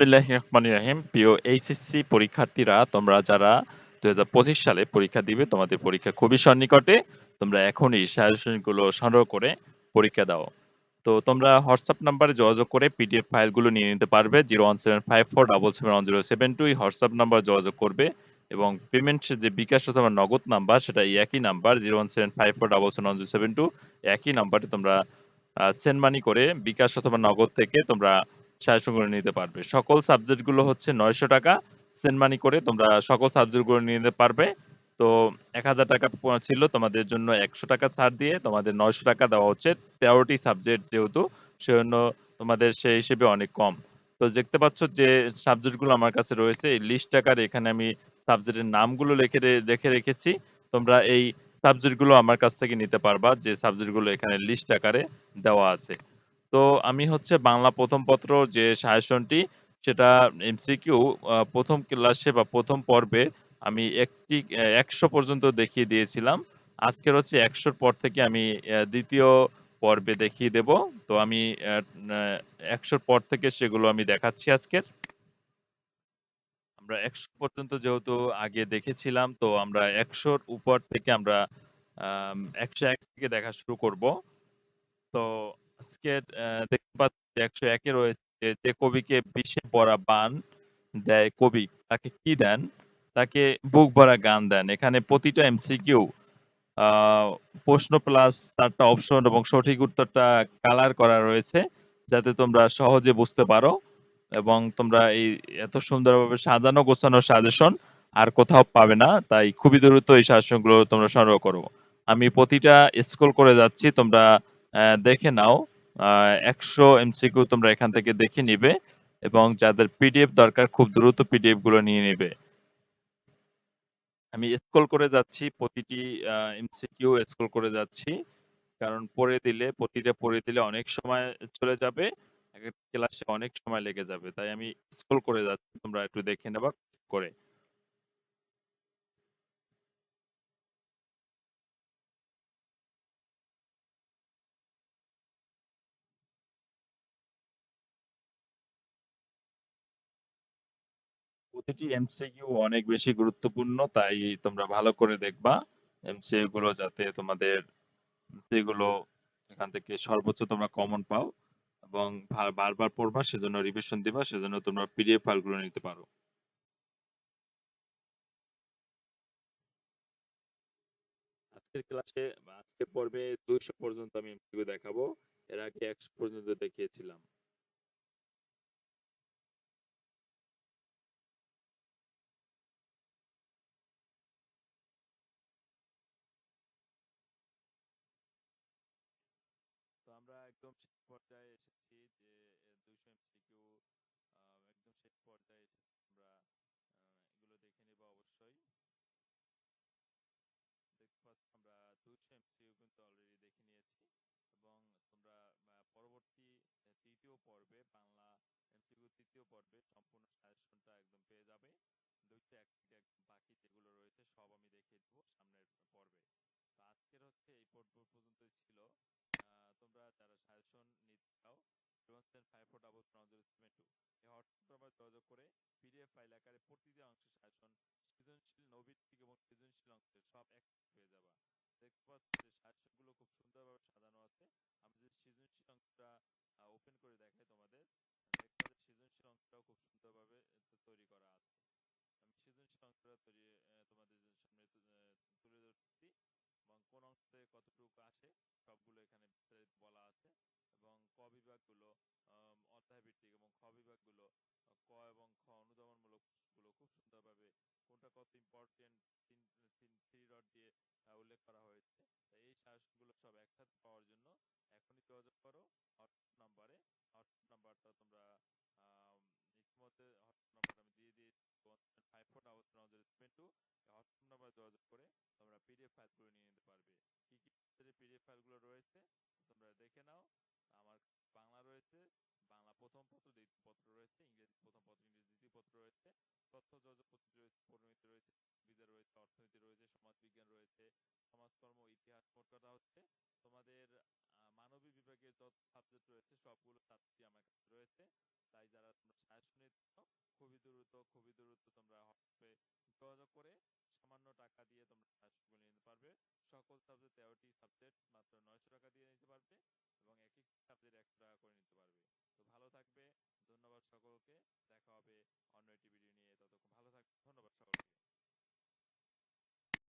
রহিম। প্রিয় এইচএসসি পরীক্ষার্থীরা, তোমরা যারা ২০২৫ সালে পরীক্ষা দিবে, তোমাদের পরীক্ষা খুবই সন্নিকটে। তোমরা এখনই সাজেশনগুলো সংগ্রহ করে পরীক্ষা দাও। তো তোমরা হোয়াটসঅ্যাপ নাম্বারে যোগাযোগ করে পিডিএফ ফাইলগুলো নিয়ে নিতে পারবে। 01754771072 এই হোয়াটসঅ্যাপ নাম্বারে যোগাযোগ করবে এবং পেমেন্ট যে বিকাশ অথবা নগদ নাম্বার, সেটা একই নাম্বার 01754771072 একই নাম্বারে তোমরা সেন্ড মানি করে বিকাশ অথবা নগদ থেকে তোমরা সাজেশনগুলো নিতে পারবে। সকল সাবজেক্টগুলো হচ্ছে ৯০০ টাকা। সেন্ড মানি করে তোমরা সকল সাবজেক্টগুলো নিতে পারবে। তো ৳১,০০০ টাকা ছিল তোমাদের জন্য ৳১০০ টাকা ছাড় দিয়ে তোমাদের ৳৯০০ টাকা দেওয়া হচ্ছে। ১৩ টি সাবজেক্ট যেহেতু সেজন্য তোমাদের হিসেবে অনেক কম। তো দেখতে পাচ্ছ যে সাবজেক্টগুলো আমার কাছে রয়েছে এই লিস্ট আকারে এখানে আমি সাবজেক্টের নামগুলো লিখে রেখে রেখেছি। তোমরা এই সাবজেক্টগুলো আমার কাছ থেকে নিতে পারবা যে সাবজেক্টগুলো এখানে লিস্ট আকারে দেওয়া আছে। তো আমি হচ্ছে বাংলা প্রথম পত্র যে সাজেশনটি, সেটা এমসিকিউ ১ম ক্লাসে বা ১ম পর্বে আমি একটি ১০০ পর্যন্ত দেখিয়ে দিয়েছিলাম। আজকের হচ্ছে ১০০ র পর থেকে আমি ২য় পর্বে দেখিয়ে দেব। তো আমি অ্যা ন্যা ১০০ র পর থেকে সেগুলো আমি দেখাচ্ছি আজকের। আমরা ১০০ পর্যন্ত যেহেতু আগে দেখেছিলাম, তো আমরা একশোর উপর থেকে আমরা একশো ১০১ থেকে দেখা শুরু করব। তো আজকের দেখতে পাচ্ছি ১০১ এ রয়েছে যে কবিকে বিষে ভরা বান দেয় কবি তাকে কি দেন? তাকে বুক ভরা গান দেন। এখানে প্রতিটা এমসিকিউ প্রশ্ন প্লাস ৪ টা অপশন এবং সঠিক উত্তরটা কালার করা রয়েছে যাতে তোমরা সহজে বুঝতে পারো এবং তোমরা এই এত সুন্দরভাবে সাজানো গোছানো সাজেশন আর কোথাও পাবে না। তাই খুবই দ্রুত এই সাজেশনগুলো তোমরা সংগ্রহ করো। আমি প্রতিটা স্ক্রল করে যাচ্ছি, তোমরা দেখে নাও। ১০০ এমসিকিউ তোমরা এখান থেকে দেখে নিবে এবং যাদের পিডিএফ দরকার খুব দ্রুত পিডিএফগুলো নিয়ে নিবে। আমি স্ক্রল করে যাচ্ছি, প্রতিটি এমসিকিউ স্ক্রল করে যাচ্ছি। কারণ পড়ে দিলে, প্রতিটা পড়ে দিলে অনেক সময় চলে যাবে। ক্লাসে অনেক সময় লেগে যাবে। তাই আমি স্ক্রল করে যাচ্ছি। তোমরা একটু দেখে নেবা করে। প্রতিটি এমসিকিউ অনেক বেশি গুরুত্বপূর্ণ। তাই তোমরা ভালো করে দেখবা। এমসিকিউ গুলো যাতে তোমাদের যেগুলো এখান থেকে সর্বোচ্চ তোমরা কমন পাও এবং বারবার পড়বা, সেজন্য রিভিশন দিবা। সেজন্য তোমরা পিডিএফ ফাইলগুলো নিতে পারো। আজকের ক্লাসে বা আজকের পর্বে ২০০ পর্যন্ত আমি এমসিকিউ দেখাবো। এর আগে ১০০ পর্যন্ত দেখিয়েছিলাম। একদম শেষ পর্যায়ে এসেছি যে ২০০ এমসিকিউ একদম শেষ পর্যায়ে এসেছি আমরা এগুলো দেখে নিব অবশ্যই। দেখতে পাচ্ছ আমরা ২০০ এমসিকিউ কিন্তু অলরেডি দেখে নিয়েছি এবং তোমরা পরবর্তী ৩য় পর্বে, বাংলা এমসিকিউ ৩য় পর্বে সম্পূর্ণ সাজেশনটা একদম পেয়ে যাবে। ২০১ থেকে একদম বাকি যেগুলো রয়েছে সব আমি দেখিয়ে দিব সামনের পর্বে। তো আজকের হচ্ছে এই পর্ব পর্যন্তই ছিল। আ তোমরা যারা সাজেশন নিতে চাও 01754771072 এই হোয়াটসঅ্যাপ নাম্বারে যোগাযোগ করে পিডিএফ ফাইল আকারে প্রতিটি অংশের সাজেশন সৃজনশীল, নৈবিত্তিক এবং সৃজনশীল অংশের সব একসাথে পেয়ে যাবা। দেখতে পাচ্ছ যে সাজেশনগুলো খুব সুন্দরভাবে সাজানো আছে। আমি যদি সৃজনশীল অংশটা ওপেন করে দেখাই তোমাদের, দেখতে পাচ্ছ সৃজনশীল অংশটাও খুব সুন্দরভাবে তৈরি করা আছে। আমি সৃজনশীল অংশটা তৈরি তোমাদের সামনে তুলে ধরতেছি এবং কোন অংশ থেকে কতটুকু আসে সবগুলো এখানে বিস্তারিত বলা আছে এবং ক বিভাগগুলো আম এবং খ বিভাগগুলো ক এবং খ অনুধাবনমূলকগুলো খুব সুন্দরভাবে কোনটা কত ইম্পোর্টেন্ট তিন তিন 3 ডট দিয়ে উল্লেখ করা হয়েছে। এই সাজেশনগুলো সব একসাথে পাওয়ার জন্য এখনই যোগাযোগ করো নাম্বারে। হোয়াটসঅ্যাপ নাম্বারটা তোমরা ইতিমধ্যে হোয়াটসঅ্যাপ নাম্বারটা আমি দিয়ে দিয়েছি 01754771072 এই হোয়াটসঅ্যাপ নাম্বারে যোগাযোগ করে তোমরা পিডিএফ ফাইলগুলো নিয়ে নিতে পারবে। কি, কি পিডিএফ ফাইলগুলো রয়েছে তোমরা দেখে নাও। আমার বাংলা রয়েছে, প্রথম পত্র দ্বিতীয় পত্র রয়েছে, ইংরেজি প্রথম পত্র, ইংরেজি দ্বিতীয় পত্র রয়েছে, তথ্য যোগাযোগ রয়েছে পরিণতি রয়েছে, বিদ্যা রয়েছে, অর্থনীতি রয়েছে, সমাজবিজ্ঞান রয়েছে, সমাজকর্ম, ইতিহাস, মোট কথা হচ্ছে তোমাদের মানবিক বিভাগের যত সাবজেক্ট রয়েছে, সবগুলো সাবজেক্ট আমার কাছে রয়েছে। তাই যারা তোমরা সায়াসনে খুবই দ্রুত খুবই দ্রুত তোমরা হোয়াটসঅ্যাপে যোগাযোগ করে সামান্য টাকা দিয়ে তোমরা সায়াসনগুলো নিতে পারবে। সকল সাবজেক্ট তেরোটি সাবজেক্ট মাত্র নয়শো টাকা দিয়ে নিতে পারবে এবং একই থাকবে। ধন্যবাদ সকলকে। দেখা হবে অন্য একটি ভিডিও নিয়ে। ততক্ষণ ভালো থাকবে ধন্যবাদ সকলকে।